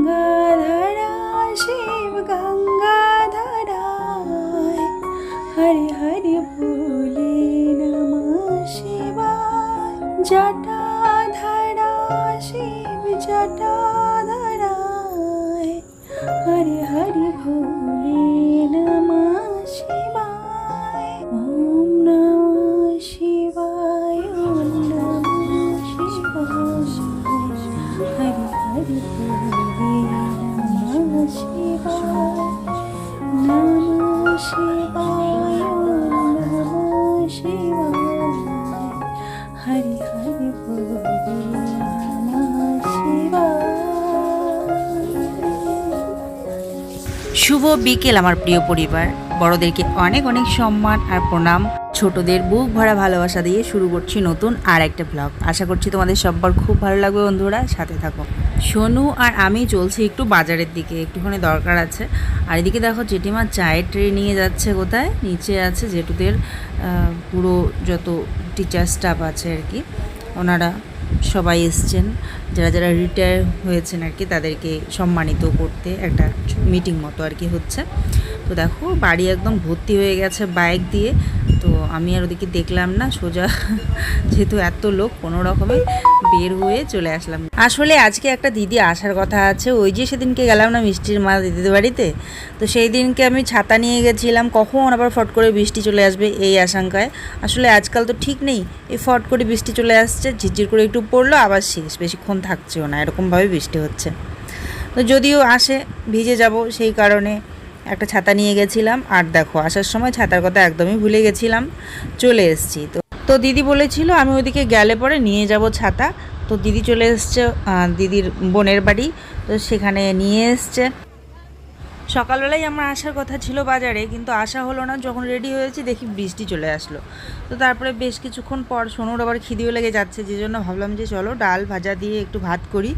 বিকেল আমার প্রিয় পরিবার। বড়দেরকে অনেক অনেক সম্মান আর প্রণাম। ছোটদের বুক ভরা ভালোবাসা দিয়ে শুরু করছি নতুন আর একটা ব্লগ আশা করছি তোমাদের সব্বার খুব ভালো লাগবে বন্ধুরা। সাথে থাকো। সোনু আর আমি চলছি একটু বাজারের দিকে। একটুখানি দরকার আছে। আর এদিকে দেখো জেঠিমা চায়ের ট্রে নিয়ে যাচ্ছে কোথায়? নিচে আছে জেঠুদের পুরো যত টিচার স্টাফ আছে আর কি, ওনারা সবাই এসছেন। যারা যারা রিটায়ার হয়েছেন আর কি, তাদেরকে সম্মানিত করতে একটা মিটিং মতো আর কি হচ্ছে। তো দেখো, বাড়ি একদম ভর্তি হয়ে গেছে বাইক দিয়ে। তো আমি আর ওদিকে দেখলাম না, সোজা যেহেতু এত লোক, কোনো রকমে বের হয়ে চলে আসলাম। আসলে আজকে একটা দিদি আসার কথা আছে, ওই যে সেদিনকে গেলাম না মিষ্টির মা দিদিদের বাড়িতে? তো সেই দিনকে আমি ছাতা নিয়ে গেছিলাম, কখন আবার ফট করে বৃষ্টি চলে আসবে এই আশঙ্কায়। আসলে আজকাল তো ঠিক নেই, এই ফট করে বৃষ্টি চলে আসছে, ঝিরঝির করে একটু পড়ল, আবার শেষ, বেশিক্ষণ থাকছেও না, এরকমভাবে বৃষ্টি হচ্ছে। তো যদিও আসে, ভিজে যাব, সেই কারণে একটা ছাতা নিয়ে গেছিলাম। আর দেখো, আসার সময় ছাতার কথা একদমই ভুলে গেছিলাম, চলে এসেছি। তো তো দিদি বলেছিল, আমি ওইদিকে গেলে পরে নিয়ে যাব ছাতা। তো দিদি চলে এসছে দিদির বোনের বাড়ি, তো সেখানে নিয়ে এসছে। সকালবেলায় আমার আসার কথা ছিল বাজারে, কিন্তু আসা হলো না, যখন রেডি হয়েছি দেখি বৃষ্টি চলে আসলো। তো তারপরে বেশ কিছুক্ষণ পর সোনুর আবার খিদিও লেগে যাচ্ছে, যে জন্য ভাবলাম যে চলো ডাল ভাজা দিয়ে একটু ভাত করি।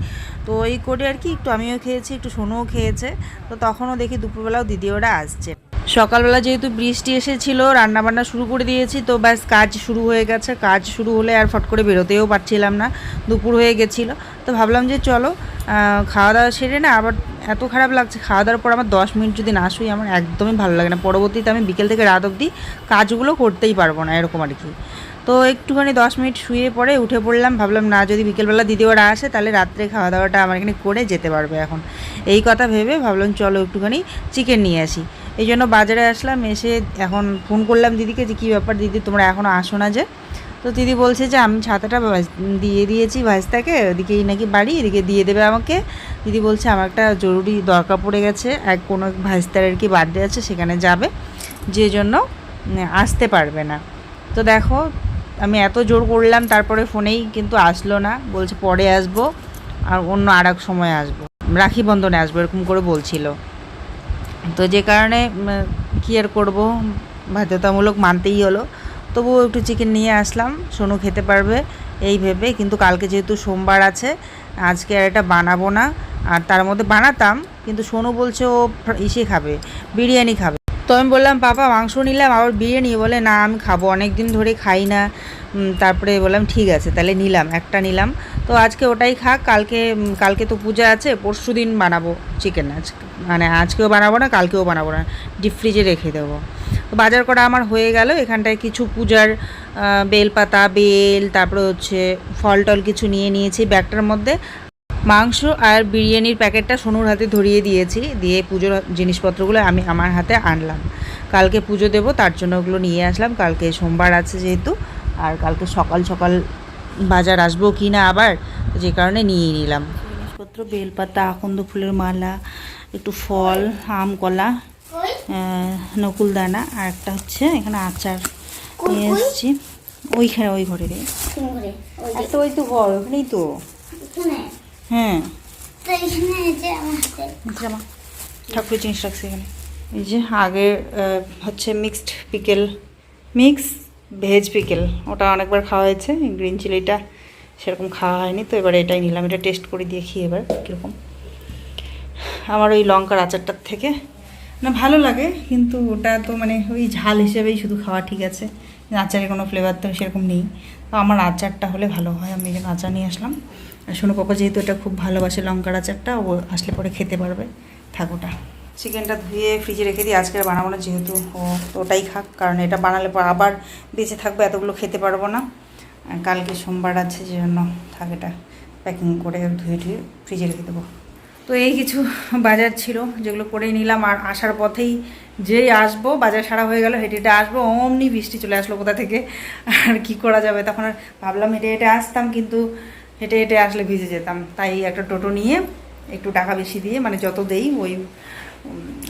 তো এই করে আর কি, একটু আমিও খেয়েছি, একটু সোনুও খেয়েছে। তো তখনও দেখি দুপুরবেলাও দিদি ওরা আসছে। সকালবেলা যেহেতু বৃষ্টি এসেছিল, রান্নাবান্না শুরু করে দিয়েছি, তো ব্যাস কাজ শুরু হয়ে গেছে। কাজ শুরু হলে আর ফট করে বেরোতেও পারছিলাম না, দুপুর হয়ে গেছিল। তো ভাবলাম যে চলো খাওয়া দাওয়া সেরে না, আবার এত খারাপ লাগছে খাওয়া দাওয়ার পর আমার দশ মিনিট যদি না শুই, আমার একদমই ভালো লাগে না। পরবর্তীতে আমি বিকেল থেকে রাত অবধি কাজগুলো করতেই পারব না, এরকম আর কি। তো একটুখানি দশ মিনিট শুয়ে পরে উঠে পড়লাম, ভাবলাম না যদি বিকেলবেলা দিদি ওরা আসে, তাহলে রাত্রে খাওয়া দাওয়াটা আমার এখানে করে যেতে পারবে এখন। এই কথা ভেবে ভাবলাম চলো একটুখানি চিকেন নিয়ে আসি। এই জন্য বাজারে আসলাম, এসে এখন ফোন করলাম দিদিকে যে কী ব্যাপার দিদি তোমরা এখনও আসো না যে। তো দিদি বলছে যে আমি ছাতাটা দিয়ে দিয়েছি ভাজতাকে ওদিকেই নাকি বাড়ি, এদিকে দিয়ে দেবে আমাকে। দিদি বলছে আমার একটা জরুরি দরকার পড়ে গেছে এক কোনো ভাজতার আর কি বার্থডে আছে সেখানে যাবে, যে জন্য আসতে পারবে না। তো দেখো, আমি এত জোর করলাম, তারপরে ফোনেই কিন্তু আসলো না, বলছে পরে আসব, আর অন্য আর সময় আসব। রাখি বন্ধনে আসব, এরকম করে বলছিল। তো যে কারণে কী আর করব? বাধ্যতামূলক মানতেই হলো। তবুও একটু চিকেন নিয়ে আসলাম। সোনু খেতে পারবে এই ভেবে, কিন্তু কালকে যেহেতু সোমবার আছে, আজকে আর এটা বানাবো না। আর তার মধ্যে বানাতাম, কিন্তু সোনু বলছে ও ইসে খাবে, বিরিয়ানি খাবে। তো আমি বললাম, পাপা, মাংস নিলাম, আবার বিরিয়ানি। বলে, না, আমি খাব অনেক দিন ধরে খাই না। তারপরে বললাম, ঠিক আছে, তাহলে নিলাম, একটা নিলাম। তো আজকে ওটাই খাক, কালকে কালকে তো পূজা আছে, পরশু দিন বানাবো চিকেন আজকে মানে আজকেও বানাবো না, কালকেও বানাবো না ডিপ ফ্রিজে রেখে দেবো। তো বাজার করা আমার হয়ে গেল, এখানটায় কিছু পূজার বেলপাতা, বেল, তারপরে হচ্ছে ফল টল কিছু নিয়ে নিয়েছি ব্যাগটার মধ্যে। মাংস আর বিরিয়ানির প্যাকেটটা সোনুর হাতে ধরিয়ে দিয়েছি, দিয়ে পুজোর জিনিসপত্রগুলো আমি আমার হাতে আনলাম। কালকে পুজো দেবো, তার জন্য ওগুলো নিয়ে আসলাম, কালকে সোমবার আছে যেহেতু। আর কালকে সকাল সকাল বাজার আসব কি না আবার যে কারণে নিয়ে নিলাম। জিনিসপত্র বেলপাতা আকন্দ ফুলের মালা একটু ফল আম কলা নকুলদানা আর একটা হচ্ছে এখানে আচার নিয়ে এসেছি। ওইখানে ওই ঘরে? রে একটা ওই তো ঘর ওখানেই তো। হ্যাঁ। জামা ঠাকুরের জিনিস রাখছে এখানে। এই যে আগে হচ্ছে mixed pickle mix veg pickle. ওটা অনেকবার খাওয়া হয়েছে গ্রিন চিলিটা সেরকম খাওয়া হয়নি, তো এবার এটাই নিলাম। এটা টেস্ট করে দেখি এবার কীরকম। আমার ওই লঙ্কার আচারটার থেকে। না, ভালো লাগে, কিন্তু ওটা তো মানে ওই ঝাল হিসেবেই শুধু খাওয়া ঠিক আছে। আচারের কোনো ফ্লেভার তো সেরকম নেই। তো আমার আচারটা হলে ভালো হয়। আমি জন্য আচার নিয়ে আসলাম। আর শোনো পাপা যেহেতু এটা খুব ভালোবাসে লঙ্কার আচারটা, ও আসলে পরে খেতে পারবে। থাক ওটা। চিকেনটা ধুয়ে ফ্রিজে রেখে দিই আজকে বানাবো না, যেহেতু ও ওটাই খাক, কারণ এটা বানালে পর আবার বেঁচে থাকবে, এতগুলো খেতে পারব না। কালকে সোমবার আছে যে জন্য থাক এটা প্যাকিং করে ধুয়ে ধুয়ে ফ্রিজে রেখে দেবো। তো এই কিছু বাজার ছিল, যেগুলো করে নিলাম, আর আসার পথেই যেই আসব, বাজার সারা হয়ে গেল, হেঁটে হেঁটে আসব, অমনি বৃষ্টি চলে আসলো কোথা থেকে, আর কি করা যাবে? তখন আর ভাবলাম হেঁটে হেঁটে আসতাম, কিন্তু হেঁটে হেঁটে আসলে ভিজে যেতাম। তাই একটা টোটো নিয়ে একটু টাকা বেশি দিয়ে মানে যত দেই ওই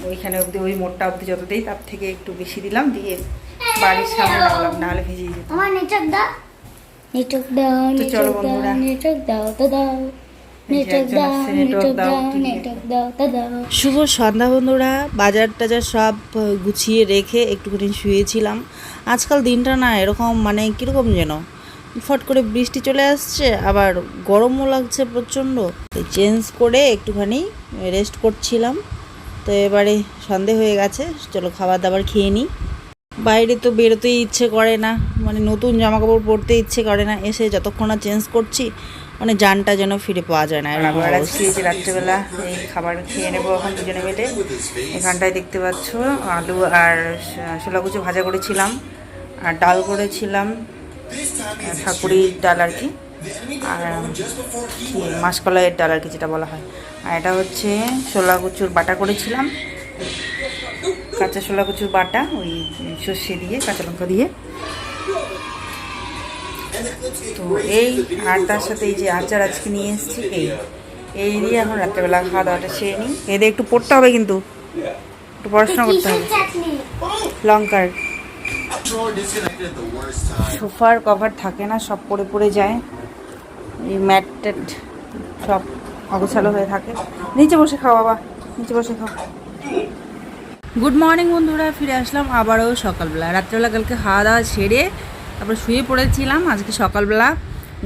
ওইখানে অবধি ওই মোড়টা অবধি যত দেই তার থেকে একটু বেশি দিলাম দিয়ে বাড়ির সামনে নামলাম নাহলে ভিজে যেতাম। আমার নেটওয়ার্ক দাও। নেটওয়ার্ক দাও তো চলো বন্ধুরা। নেটওয়ার্ক দাও তো দাও। শুভ সন্ধ্যা বন্ধুরা বাজার টাজার সব গুছিয়ে রেখে একটুখানি শুয়েছিলাম। আজকাল দিনটা না এরকম মানে কীরকম যেন? ফট করে বৃষ্টি চলে আসছে আবার গরমও লাগছে প্রচণ্ড। চেঞ্জ করে একটুখানি রেস্ট করছিলাম। তো এবারে সন্ধে হয়ে গেছে চলো খাবার দাবার খেয়ে নিই। বাইরে তো বেরোতেই ইচ্ছে করে না মানে নতুন জামা কাপড় পরতে ইচ্ছে করে না এসে যতক্ষণ না চেঞ্জ করছি মানে জানটা যেন ফিরে পাওয়া যায় না আবার আজ খেয়েছি রাত্রেবেলা এই খাবার খেয়ে নেব এখন দুজনে মিলে। এখানটায় দেখতে পাচ্ছ আলু আর ছোলা কুচু ভাজা করেছিলাম আর ডাল করেছিলাম ঠাকুরির ডাল আর কি। আর মাসকলাইয়ের ডাল আর কি যেটা বলা হয়। আর এটা হচ্ছে ছোলা কুচুর বাটা করেছিলাম। কাঁচা ছোলা কুচুর বাটা ওই সর্ষে দিয়ে কাঁচা লঙ্কা দিয়ে। তো এই আর তার সাথে এই যে আচার আজকে নিয়ে এসেছি এই এই দিয়ে এখন রাত্রেবেলা খাওয়া দাওয়াটা সেরে নিই। এদের একটু পড়তে হবে কিন্তু। একটু পড়াশোনা করতে হবে। লঙ্কার. সোফার কভার থাকে না সব পড়ে পড়ে যায়। এই ম্যাট ট্যাট সব অগোছালো হয়ে থাকে। নিচে বসে খাও বাবা, নিচে বসে খাও। গুড মর্নিং বন্ধুরা, ফিরে আসলাম আবারও সকালবেলা। রাত্রেবেলা কালকে খাওয়া দাওয়া সেরে তারপর শুয়ে পড়েছিলাম, আজকে সকালবেলা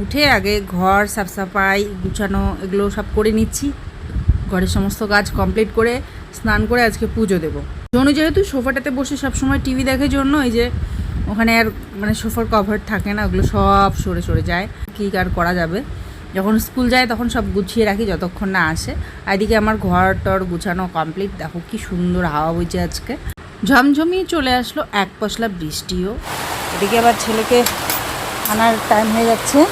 উঠে আগে ঘর সাফ সাফাই, গুছানো, এগুলো সব করে নিচ্ছি। ঘরের সমস্ত কাজ কমপ্লিট করে স্নান করে আজকে পুজো দেবো। জনু যেহেতু সোফাটাতে বসে সবসময় টিভি দেখে জন্য, এই যে ওখানে আর মানে সোফার কভার থাকে না ওগুলো সব সরে সরে যায়। কী আর করা যাবে? যখন স্কুল যায় তখন সব গুছিয়ে রাখি যতক্ষণ না আসে। এদিকে আমার ঘর টর গুছানো কমপ্লিট দেখো কি সুন্দর হাওয়া বইছে আজকে। ঝমঝমিয়ে চলে আসলো এক পশলা বৃষ্টিও। এদিকে আবার ছেলেকে আনার টাইম হয়ে যাচ্ছে।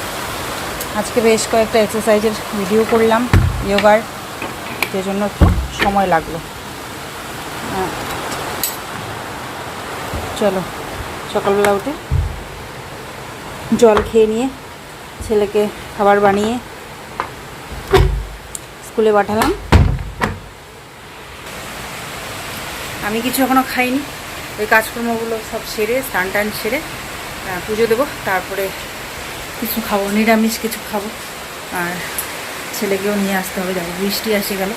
আজকে বেশ কয়েকটা এক্সারসাইজের ভিডিও করলাম যোগার যে জন্য একটু সময় লাগল। আহ, চলো। সকালবেলা উঠে জল খেয়ে নিয়ে ছেলেকে খাবার বানিয়ে স্কুলে পাঠালাম। আমি কিছু এখনও খাইনি। ওই কাজকর্মগুলো সব সেরে, স্নান টান সেরে পুজো দেবো, তারপরে কিছু খাব, নিরামিষ কিছু খাব। আর ছেলেকেও নিয়ে আসতে হবে, যাব। বৃষ্টি আসে গেল।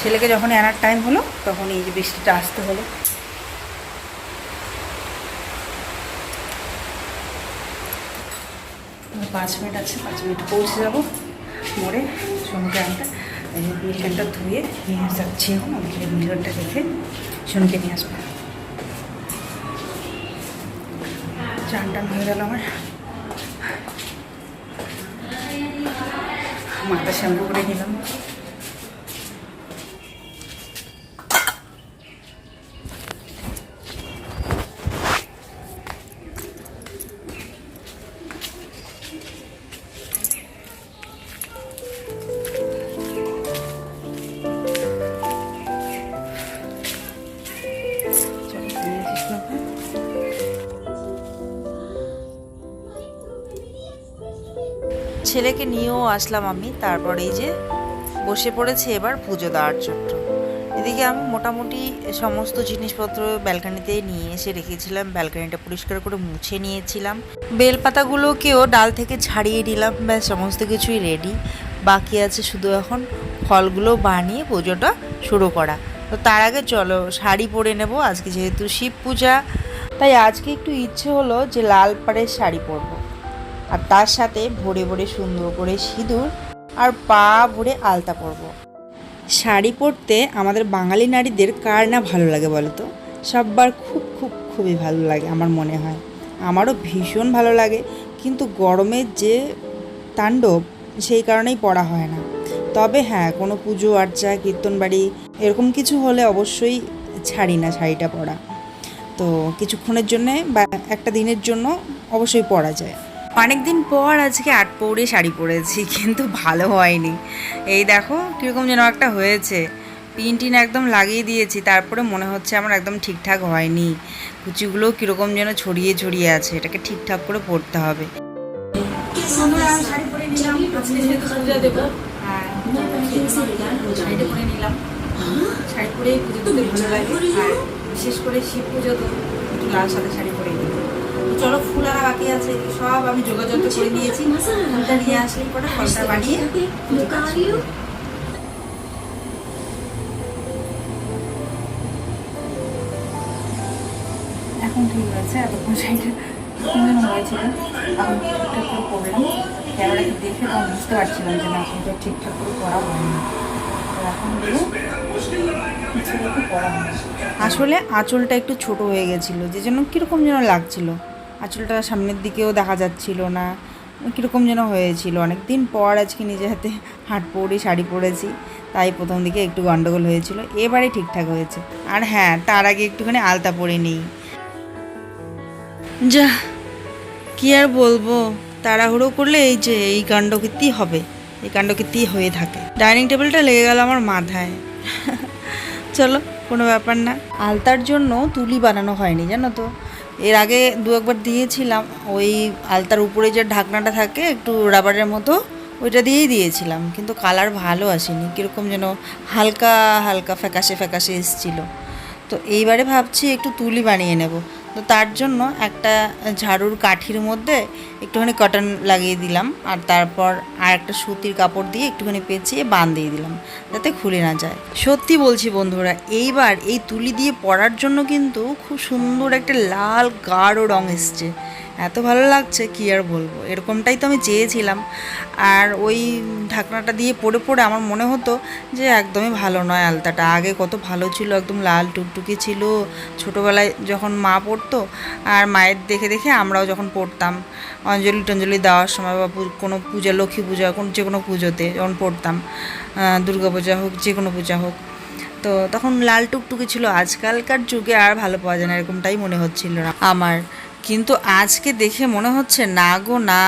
ছেলেকে যখন আনার টাইম হলো, তখন এই যে বৃষ্টিটা আসতে হলো। পাঁচ মিনিট আছে, পাঁচ মিনিট পৌঁছে যাব। মোড়ে সোনুকে আনতে। মিল ক্যানটা ধুয়ে নিয়ে যাচ্ছি এখন। আমাকে মিল ক্যানটা রেখে সোনুকে নিয়ে আসব। চান টান হয়ে গেল আমার। মাথা শ্যাম্পু করে নিলাম। ছেলেকে নিয়েও আসলাম আমি, তারপর এই যে বসে পড়েছি এবার পুজো দেওয়ার জন্য। এদিকে আমি মোটামুটি সমস্ত জিনিসপত্র ব্যালকানিতে নিয়ে এসে রেখেছিলাম, ব্যালকানিটা পরিষ্কার করে মুছে নিয়েছিলাম। বেলপাতাগুলোকেও ডাল থেকে ছাড়িয়ে নিলাম, ব্যাস সমস্ত কিছুই রেডি বাকি আছে শুধু এখন ফলগুলো বানিয়ে পুজোটা শুরু করা। তো তার আগে চলো, শাড়ি পরে নেব, আজকে যেহেতু শিব পূজা। তাই আজকে একটু ইচ্ছে হলো যে লাল পাড়ের শাড়ি পরবো। আর তার সাথে ভরে ভরে সুন্দর করে সিঁদুর আর পা ভরে আলতা পরবো। শাড়ি পরতে আমাদের বাঙালি নারীদের কার না ভালো লাগে বলো তো? সববার খুব খুব, খুবই ভালো লাগে আমার মনে হয়। আমারও ভীষণ ভালো লাগে, কিন্তু গরমের যে তাণ্ডব, সেই কারণেই পড়া হয় না। তবে হ্যাঁ কোনো পুজো, আর্চা, কীর্তন বাড়ি এরকম কিছু হলে অবশ্যই ছাড়ি না শাড়িটা পরা। তো কিছুক্ষণের জন্যে বা একটা দিনের জন্য অবশ্যই পরা যায়। অনেক দিন পর আজকে আট পৌড়ে শাড়ি পরেছি, কিন্তু ভালো হয়নি। এই দেখো কীরকম যেন একটা হয়েছে। পিন টিন একদম লাগিয়ে দিয়েছি, তারপরে মনে হচ্ছে আমার একদম ঠিকঠাক হয়নি। কুচিগুলো কীরকম যেন ছড়িয়ে ছড়িয়ে আছে, এটাকে ঠিকঠাক করে পরতে হবে। শাড়ি পরে নিলাম পরে নিলাম বিশেষ করে শিব পুজো তো লাল সাদা শাড়ি পরে তো চলো ফুল আর বাকি আছে সব আমি যোগাযোগ করে নিয়েছি। ফুলটা নিয়ে আসলেই পরে ফলটা বানিয়ে। এখন ঠিক আছে এতক্ষণ হয়েছিল। এখন ঠিকঠাক করে ক্যামেরাকে দেখে তখন বুঝতে পারছিলাম যে না এটা ঠিকঠাক করে পরা হয়নি হয় আসলে আঁচলটা একটু ছোট হয়ে গেছিল যে জন্য কীরকম যেন লাগছিল। আঁচলটা সামনের দিকেও দেখা যাচ্ছিল না। কীরকম যেন হয়েছিল। অনেক দিন পর আজকে নিজে হাতে হাট পরে, শাড়ি পরেছি, তাই প্রথম দিকে একটু গন্ডগোল হয়েছিল, এবারে ঠিকঠাক হয়েছে। আর হ্যাঁ তার আগে একটুখানি আলতা পরে নিই। যা, কি আর বলব? তাড়াহুড়ো করলে এই যে, এই কাণ্ডকীর্তি হবে, এই কাণ্ডকীর্তি হয়ে থাকে। ডাইনিং টেবিলটা লেগে গেল আমার মাথায়। চলো, কোনো ব্যাপার না। আলতার জন্য তুলি বানানো হয়নি, জানো তো। এর আগে দু একবার দিয়েছিলাম, ওই আলতার উপরে যে ঢাকনাটা থাকে, একটু রাবারের মতো, ওইটা দিয়েই দিয়েছিলাম, কিন্তু কালার ভালো আসেনি, কীরকম যেন হালকা হালকা ফ্যাকাশে ফ্যাকাশে এসেছিল। তো এইবারে ভাবছি একটু তুলি বানিয়ে নেব। তো তার জন্য একটা ঝাড়ুর কাঠির মধ্যে একটুখানি কটন লাগিয়ে দিলাম আর তারপর আর একটা সুতির কাপড় দিয়ে একটুখানি পেঁচিয়ে বাঁধিয়ে দিলাম, যাতে খুলে না যায়। সত্যি বলছি বন্ধুরা, এইবার এই তুলি দিয়ে পরার জন্য কিন্তু খুব সুন্দর একটা লাল গাঢ় রং এসছে। এত ভালো লাগছে, কি আর বলব? এরকমটাই তো আমি চেয়েছিলাম। আর ওই ঢাকনাটা দিয়ে পড়ে পড়ে আমার মনে হতো যে একদমই ভালো নয় আলতাটা। আগে কত ভালো ছিল, একদম লাল টুকটুকি ছিল। ছোটোবেলায় যখন মা পড়তো আর মায়ের দেখে দেখে আমরাও যখন পড়তাম, অঞ্জলি টঞ্জলি দেওয়ার সময় বা কোনো পূজা, লক্ষ্মী পূজা, কোনো যে কোনো পুজোতে যখন পড়তাম দুর্গা পূজা হোক, যে কোনো পূজা হোক, তো তখন লাল টুকটুকি ছিল। আজকালকার যুগে আর ভালো পাওয়া যায় না, এরকমটাই মনে হচ্ছিল না আমার। কিন্তু আজকে দেখে মনে হচ্ছে, না গো, না,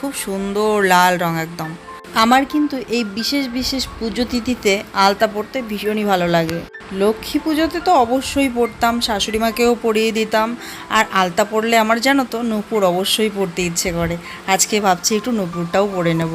খুব সুন্দর লাল রং একদম। আমার কিন্তু এই বিশেষ বিশেষ পুজো তিথিতে আলতা পরতে ভীষণই ভালো লাগে। লক্ষ্মী পুজোতে তো অবশ্যই পরতাম শাশুড়ি মাকেও পরিয়ে দিতাম। আর আলতা পরলে আমার জানো তো, নূপুর অবশ্যই পড়তে ইচ্ছে করে। আজকে ভাবছি একটু নূপুরটাও পরে নেব।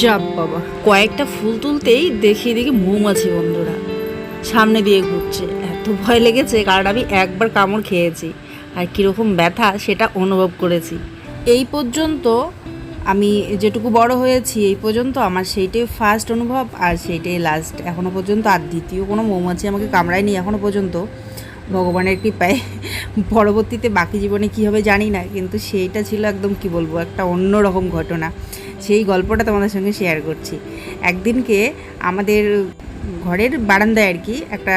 যাব বাবা, কয়েকটা ফুল তুলতেই দেখিয়ে দেখি মৌমাছি বন্ধুরা। সামনে দিয়ে ঘুরছে। এত ভয় লেগেছে কারণ আমি একবার কামড় খেয়েছি। আর কীরকম ব্যথা সেটা অনুভব করেছি। এই পর্যন্ত আমি যেটুকু বড় হয়েছি, এই পর্যন্ত আমার সেইটাই ফার্স্ট অনুভব আর সেইটাই লাস্ট এখনও পর্যন্ত আর দ্বিতীয় কোনো মৌমাছি আমাকে কামড়ায়নি এখনও পর্যন্ত। ভগবানের কৃপায় পরবর্তীতে বাকি জীবনে কী হবে জানি না, কিন্তু সেইটা ছিল একদম কি বলব, একটা অন্যরকম ঘটনা। সেই গল্পটা তোমাদের সঙ্গে শেয়ার করছি। একদিনকে আমাদের ঘরের বারান্দায় আর কি একটা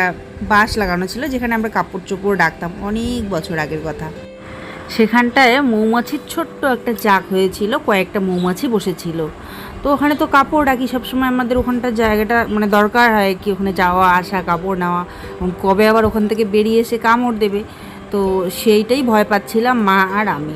বাঁশ লাগানো ছিল, যেখানে আমরা কাপড় চোপড় রাখতাম অনেক বছর আগের কথা। সেখানটায় মৌমাছির ছোট্ট একটা চাক হয়েছিল, কয়েকটা মৌমাছি বসেছিল। তো ওখানে তো কাপড় রাখি, সবসময় আমাদের ওখানটার জায়গাটা মানে দরকার হয় কি ওখানে যাওয়া, আসা, কাপড় নেওয়া। কবে আবার ওখান থেকে বেরিয়ে এসে কামড় দেবে? তো সেইটাই ভয় পাচ্ছিলাম মা আর আমি।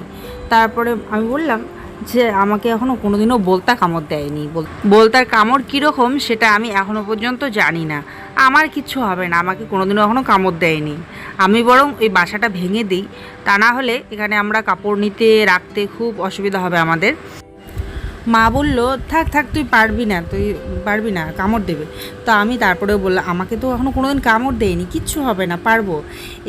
তারপরে আমি বললাম যে আমাকে এখনও কোনোদিনও বলতা কামড় দেয়নি। বল- বলতার কামড় কীরকম সেটা আমি এখনও পর্যন্ত জানি না। আমার কিচ্ছু হবে না, আমাকে কোনোদিনও এখনও কামড় দেয়নি। আমি বরং এই বাসাটা ভেঙে দিই। তা না হলে এখানে আমরা কাপড় নিতে, রাখতে খুব অসুবিধা হবে আমাদের। মা বলল, থাক থাক, তুই পারবি না, তুই পারবি না, কামড় দেবে। তো আমি তারপরেও বললাম, আমাকে তো এখনও কোনোদিন কামড় দেয়নি, কিচ্ছু হবে না, পারব।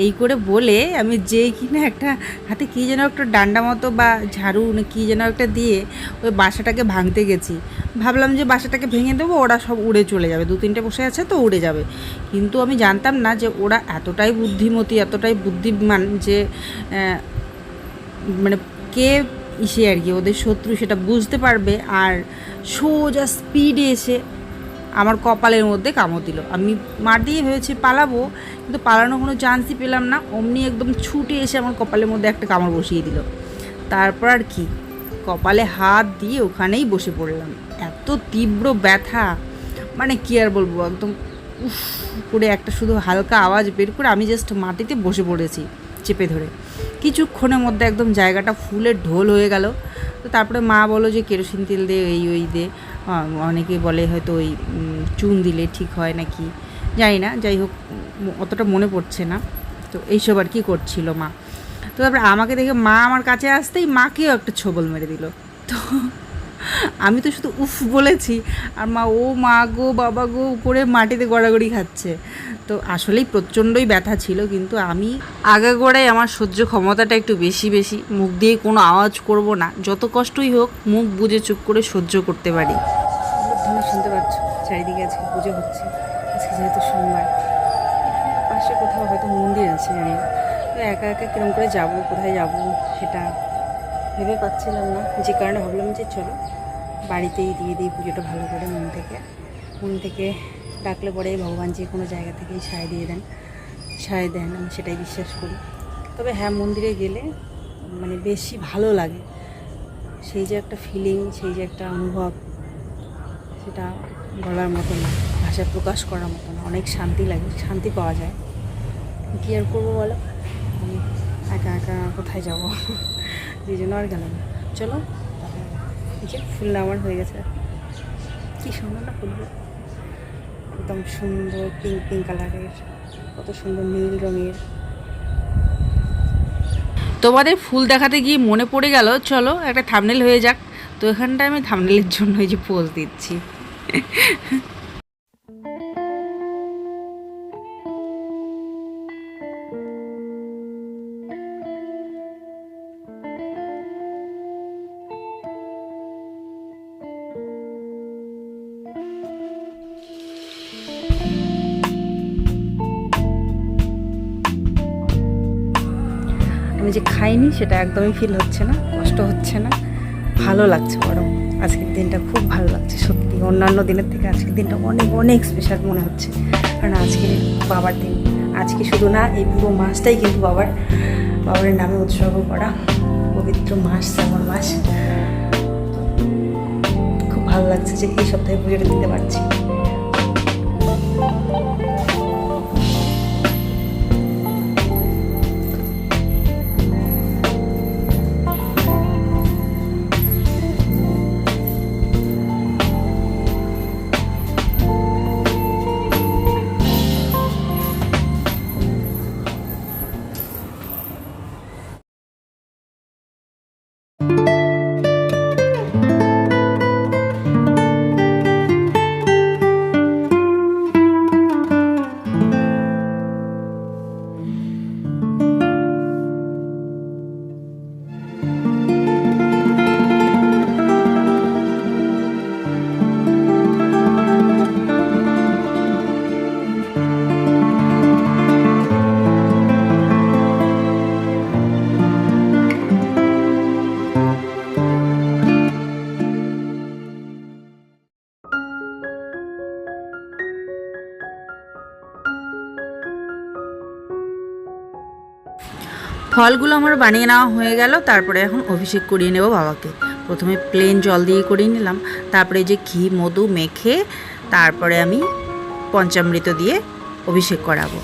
এই করে বলে আমি যেই কিনা একটা হাতে কী যেন একটা ডান্ডা মতো বা ঝাড়ু না কী যেন একটা দিয়ে ওই বাসাটাকে ভাঙতে গেছি। ভাবলাম যে বাসাটাকে ভেঙে দেবো, ওরা সব উড়ে চলে যাবে, দু তিনটে বসে আছে তো উড়ে যাবে। কিন্তু আমি জানতাম না যে ওরা এতটাই বুদ্ধিমতী, এতটাই বুদ্ধিমান যে মানে কে ইসে আর কি, ওদের শত্রু সেটা বুঝতে পারবে আর সোজা স্পিডে এসে আমার কপালের মধ্যে কামড় দিল। আমি মার দিয়ে ভেবেছি পালাবো, কিন্তু পালানোর কোনো চান্সই পেলাম না। অমনি একদম ছুটে এসে আমার কপালের মধ্যে একটা কামড় বসিয়ে দিল। তারপর আর কি, কপালে হাত দিয়ে ওখানেই বসে পড়লাম। এত তীব্র ব্যথা মানে কি আর বলব, একদম উফ করে একটা শুধু হালকা আওয়াজ বের করে আমি জাস্ট মাটিতে বসে পড়েছি, চেপে ধরে। কিছুক্ষণের মধ্যে একদম জায়গাটা ফুলের ঢোল হয়ে গেল। তো তারপরে মা বলো যে, কেরোসিন তেল দে, এই ওই দে। অনেকে বলে হয়তো ওই চুন দিলে ঠিক হয় নাকি? জানি না, যাই হোক, অতটা মনে পড়ছে না। তো এইসব আর কি করছিল মা। তো তারপরে আমাকে দেখে মা আমার কাছে আসতেই মাকেও একটা ছোবল মেরে দিল। তো আমি তো শুধু উফ বলেছি। আর মা, ও মা গো, বাবা গো করে মাটিতে গড়াগড়ি খাচ্ছে। তো আসলেই প্রচণ্ডই ব্যথা ছিল কিন্তু আমি আগাগোড়ায় আমার সহ্য ক্ষমতাটা একটু বেশি বেশি। মুখ দিয়ে কোনো আওয়াজ করব না। যত কষ্টই হোক মুখ বুজে চুপ করে সহ্য করতে পারি। তোমরা শুনতে পাচ্ছ? চারিদিকে আজকে পুজো হচ্ছে। আজকে যেহেতু সোমবার পাশে কোথাও হয়তো মন্দির আছে জানি না। তো একা একা কিরম করে যাব কোথায় যাব সেটা ভেবে পাচ্ছিলাম না। যে কারণে ভাবলাম যে চলো বাড়িতেই দিয়ে দিই পুজোটা ভালো করে মন থেকে। মন থেকে ডাকলে পরে ভগবান যে কোনো জায়গা থেকেই সায় দিয়ে দেন, সায় দেন, আমি সেটাই বিশ্বাস করি। তবে হ্যাঁ মন্দিরে গেলে মানে বেশি ভালো লাগে। সেই যে একটা ফিলিং সেই যে একটা অনুভব, সেটা বলার মতো না ভাষায় প্রকাশ করার মতো না, অনেক শান্তি লাগে, শান্তি পাওয়া যায়। কী আর করব বলো? আমি একা একা কোথায় যাব? সেই জন্য আর গেলাম চলো এই ফুল আমার হয়ে গেছে। কী সুন্দর না ফুলগুলো। একদম সুন্দর পিঙ্ক পিঙ্ক কালারের কত সুন্দর নীল রঙের। তোমাদের ফুল দেখাতে গিয়ে মনে পড়ে গেল, চলো একটা থামনেল হয়ে যাক। তো এখানটা আমি থামনেলের জন্য এই যে পোজ দিচ্ছি। আমি যে খাইনি সেটা একদমই ফিল হচ্ছে না, কষ্ট হচ্ছে না। ভালো লাগছে বরং। আজকের দিনটা খুব ভালো লাগছে, সত্যি। অন্যান্য দিনের থেকে আজকের দিনটা অনেক অনেক স্পেশাল মনে হচ্ছে। কারণ আজকে বাবার দিন। আজকে শুধু না, এই পুরো মাসটাই কিন্তু বাবার বাবার নামে উৎসর্গ করা পবিত্র মাস, শ্রাবণ মাস। খুব ভালো লাগছে যে এই সপ্তাহে পুজোটা দিতে পারছি। ফলগুলো আমার বানিয়ে নেওয়া হয়ে গেল, তারপরে এখন অভিষেক করিয়ে নেব বাবাকে। প্রথমে প্লেন জল দিয়ে করিয়ে নিলাম, তারপরে যে ঘি, মধু মেখে তারপরে আমি পঞ্চামৃত দিয়ে অভিষেক করাবো।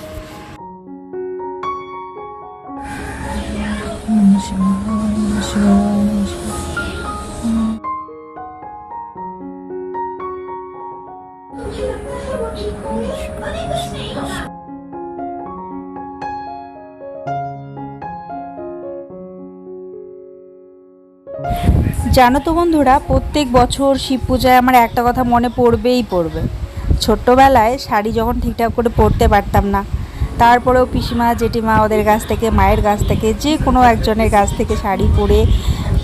জানো তো বন্ধুরা, প্রত্যেক বছর শিব পূজায় আমার একটা কথা মনে পড়বেই পড়বে। ছোট্টবেলায় শাড়ি যখন ঠিকঠাক করে পরতে পারতাম না, তারপরেও পিসিমা, জেঠিমা ওদের কাছ থেকে, মায়ের কাছ থেকে, যে কোনো একজনের কাছ থেকে শাড়ি পরে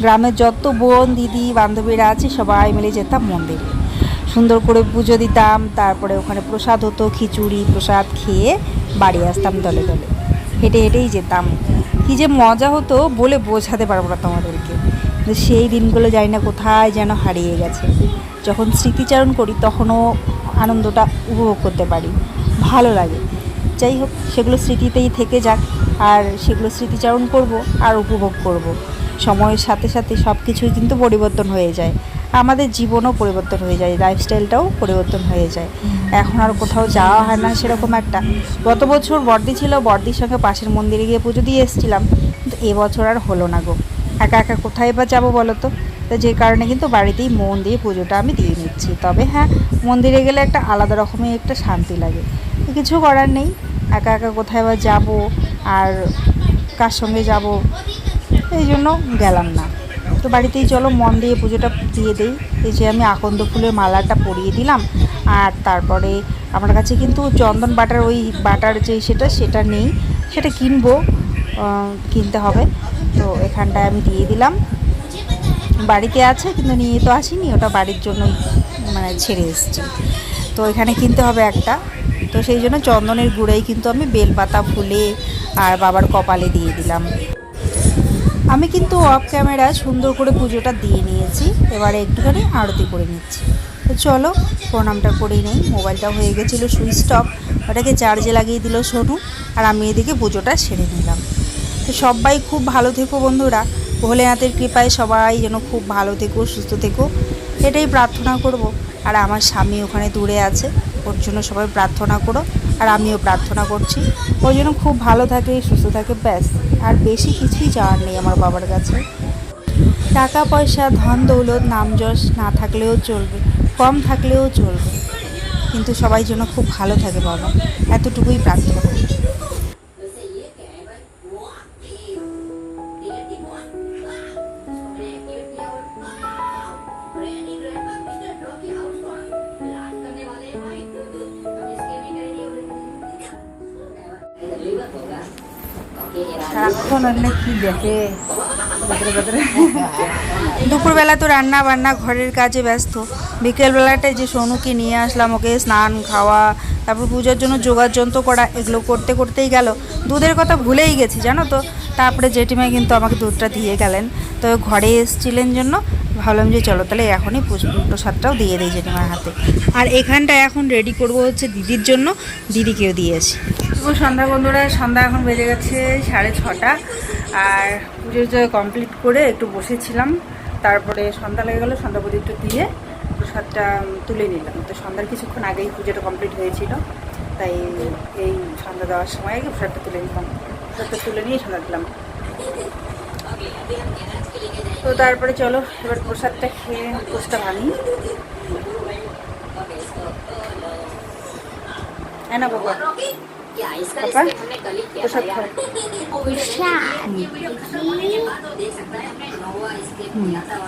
গ্রামের যত বোন, দিদি, বান্ধবীরা আছে, সবাই মিলে যেতাম মন্দিরে। সুন্দর করে পুজো দিতাম, তারপরে ওখানে প্রসাদ হতো, খিচুড়ি, প্রসাদ খেয়ে বাড়ি আসতাম দলে দলে। হেঁটে হেঁটেই যেতাম। কী যে মজা হতো বলে বোঝাতে পারব না তোমাদেরকে। সেই দিনগুলো জানি না কোথায় যেন হারিয়ে গেছে। যখন স্মৃতিচারণ করি তখনও আনন্দটা উপভোগ করতে পারি। ভালো লাগে। যাই হোক, সেগুলো স্মৃতিতেই থেকে যাক আর সেগুলো স্মৃতিচারণ করব আর উপভোগ করব। সময়ের সাথে সাথে সব কিছুই কিন্তু পরিবর্তন হয়ে যায়। আমাদের জীবনও পরিবর্তন হয়ে যায় লাইফস্টাইলটাও পরিবর্তন হয়ে যায়। এখন আর কোথাও যাওয়া হয় না সেরকম একটা। গত বছর বর্দি ছিল, বর্দির সঙ্গে পাশের মন্দিরে গিয়ে পুজো দিয়ে এসেছিলাম। কিন্তু এবছর আর হলো না গো। একা একা কোথায় বা যাব বলো তো তো যে কারণে কিন্তু বাড়িতেই মন দিয়ে পুজোটা আমি দিয়ে নিচ্ছি। তবে হ্যাঁ মন্দিরে গেলে একটা আলাদা রকমের একটা শান্তি লাগে। কিছু করার নেই। একা একা কোথায় বা যাব আর কার সঙ্গে যাব, এই জন্য গেলাম না। তো বাড়িতেই চলো, মন দিয়ে পুজোটা দিয়ে দিই। এই যে আমি আকন্দ ফুলের মালাটা পরিয়ে দিলাম। আর তারপরে আমার কাছে কিন্তু চন্দন বাটার, ওই বাটার যে সেটা সেটা নেই। সেটা কিনবো কিনতে হবে। তো এখানটায় আমি দিয়ে দিলাম। বাড়িতে আছে, কিন্তু নিয়ে তো আসিনি, ওটা বাড়ির জন্যই মানে ছেড়ে এসেছি। তো এখানে কিনতে হবে একটা। তো সেই জন্য চন্দনের গুঁড়াই কিন্তু আমি বেলপাতা, ফুলে আর বাবার কপালে দিয়ে দিলাম। আমি কিন্তু অফ ক্যামেরা সুন্দর করে পুজোটা দিয়ে নিয়েছি। এবারে একটুখানি আরতি করে নিচ্ছি। তো চলো, প্রণামটা করেই নেই। মোবাইলটা হয়ে গেছিল সুইচ অফ ওটাকে চার্জে লাগিয়ে দিল সোনু। আর আমি এদিকে পুজোটা সেরে নিলাম। তো সবাই খুব ভালো থেকো বন্ধুরা। ভোলেনাথের কৃপায় সবাই যেন খুব ভালো থেকো, সুস্থ থেকো। এটাই প্রার্থনা করব। আর আমার স্বামী ওখানে দূরে আছে, ওর জন্য সবাই প্রার্থনা করো। আর আমিও প্রার্থনা করছি। ওই জন্য খুব ভালো থাকে, সুস্থ থাকে, ব্যাস। আর বেশি কিছুই চাওয়ার নেই আমার বাবার কাছে। টাকা, পয়সা, ধন, দৌলত, নাম যশ না থাকলেও চলবে, কম থাকলেও চলবে। কিন্তু সবাই যেন খুব ভালো থাকে বাবা। এতটুকুই প্রার্থনা। সারাক্ষণ কি দেখে? দুপুরবেলা তো রান্না বান্না, ঘরের কাজে ব্যস্ত। বিকেলবেলাটায় যে সোনুকে নিয়ে আসলাম, ওকে স্নান, খাওয়া, তারপর পুজোর জন্য যোগাযন্ত্র করা, এগুলো করতে করতেই গেল। দুধের কথা ভুলেই গেছি, জানো তো? তারপরে জেঠিমা কিন্তু আমাকে দুধটা দিয়ে গেলেন। তো ঘরে এসছিলেন জন্য ভাবলাম যে চলো তাহলে এখনই প্রসাদটাও দিয়ে দিই জেঠিমার হাতে। আর এখানটা এখন রেডি করব হচ্ছে দিদির জন্য। দিদিকেও দিয়েছি। শুভ সন্ধ্যা বন্ধুরা, সন্ধ্যা এখন বেজে গেছে সাড়ে ছটা। আর পুজো কমপ্লিট করে একটু বসেছিলাম। তারপরে সন্ধ্যা লেগে গেলো, সন্ধ্যা পুজো দিয়ে প্রসাদটা তুলে নিলাম। তো সন্ধ্যার কিছুক্ষণ আগেই পুজোটা কমপ্লিট হয়েছিল। তাই এই সন্ধ্যা দেওয়ার সময় আগে প্রসাদটা তুলে নিলাম। প্রসাদটা তুলে নিয়ে সন্ধ্যা দিলাম। তো তারপরে চলো, এবার প্রসাদটা খেয়ে পোস্টটা ভাঙি হ্যাঁ না বাবা।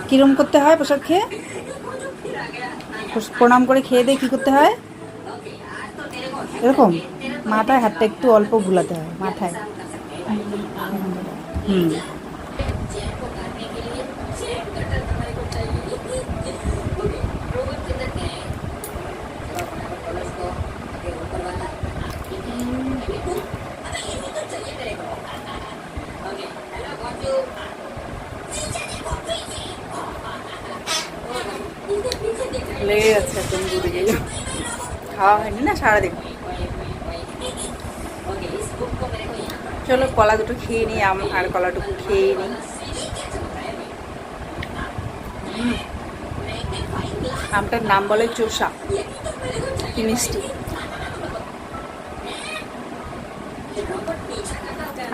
কিরম করতে হয় প্রসাদ খেয়ে? প্রণাম করে খেয়ে দিয়ে কী করতে হয়? এরকম? মাথায় হাতটা একটু অল্প বুলাতে হয়, মাথায়। হুম লেগে যাচ্ছে একদম দুধে গেলে খাওয়া হয়নি না? সারাদিন। চলো, কলা দুটো খেয়ে নিই, আম আর কলাটুকু খেয়ে নিই। আমটার নাম বলে চোষা। মিষ্টি।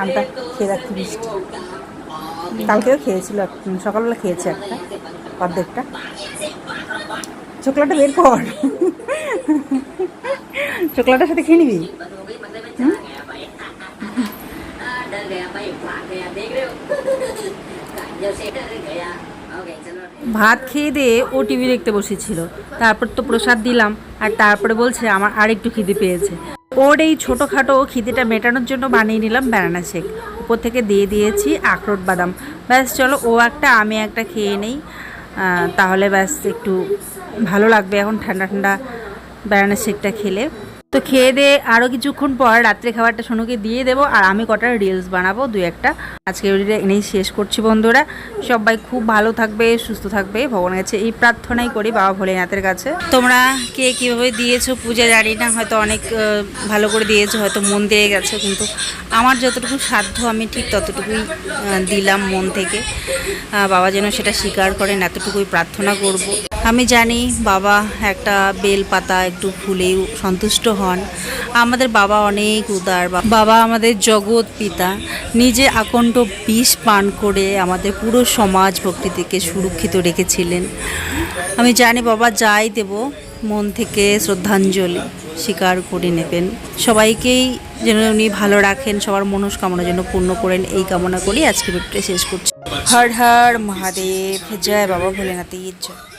আমটা খেয়ে রাখতে মিষ্টি। কালকেও খেয়েছিল, সকালবেলা খেয়েছে একটা, অর্ধেকটা। চোকলাটা বের কর। চোকলাটার সাথে খেয়ে নিবি। ভাত খেয়ে দিয়ে ও টিভি দেখতে বসেছিল। তারপর তো প্রসাদ দিলাম, আর তারপরে বলছে আমার আরেকটু খিদে পেয়েছে। ওর এই ছোটোখাটো খিদেটা মেটানোর জন্য বানিয়ে নিলাম ব্যানানা শেক উপর থেকে দিয়ে দিয়েছি আখরোট বাদাম। ব্যাস, চলো ও একটা, আমি একটা খেয়ে নেই। তাহলে ব্যাস একটু ভালো লাগবে এখন ঠান্ডা ঠান্ডা বেড়ানোর শেকটা খেলে। তো খেয়ে দিয়ে আরও কিছুক্ষণ পর রাত্রে খাবারটা সোনুকে দিয়ে দেবো, আর আমি কটা রিলস বানাবো, দু একটা। আজকে ভিডিওটা এনেই শেষ করছি বন্ধুরা। সবাই খুব ভালো থাকবে, সুস্থ থাকবে ভগবানের কাছে এই প্রার্থনাই করি বাবা ভোলেনাথের কাছে। তোমরা কে কীভাবে দিয়েছ পূজা জানি না, হয়তো অনেক ভালো করে দিয়েছ, হয়তো মন দিয়ে গেছো, কিন্তু আমার যতটুকু সাধ্য আমি ঠিক ততটুকুই দিলাম মন থেকে। বাবা যেন সেটা স্বীকার করেন, এতটুকুই প্রার্থনা করব। আমি জানি বাবা একটা বেল পাতা একটু ফুলেও সন্তুষ্ট হন। আমাদের বাবা অনেক উদার বাবা আমাদের জগৎ পিতা। নিজে আকণ্ঠ বিষ পান করে আমাদের পুরো সমাজ ভক্তিটিকে সুরক্ষিত রেখেছিলেন। আমি জানি বাবা যাই দেব, মন থেকে শ্রদ্ধাঞ্জলি স্বীকার করে নেবেন। সবাইকেই যেন উনি ভালো রাখেন, সবার মনস্কামনা যেন পূর্ণ করেন, এই কামনা করি আজকে ভিডিওটা শেষ করছি। হর হর মহাদেব, জয় বাবা ভোলেনাথের জয়।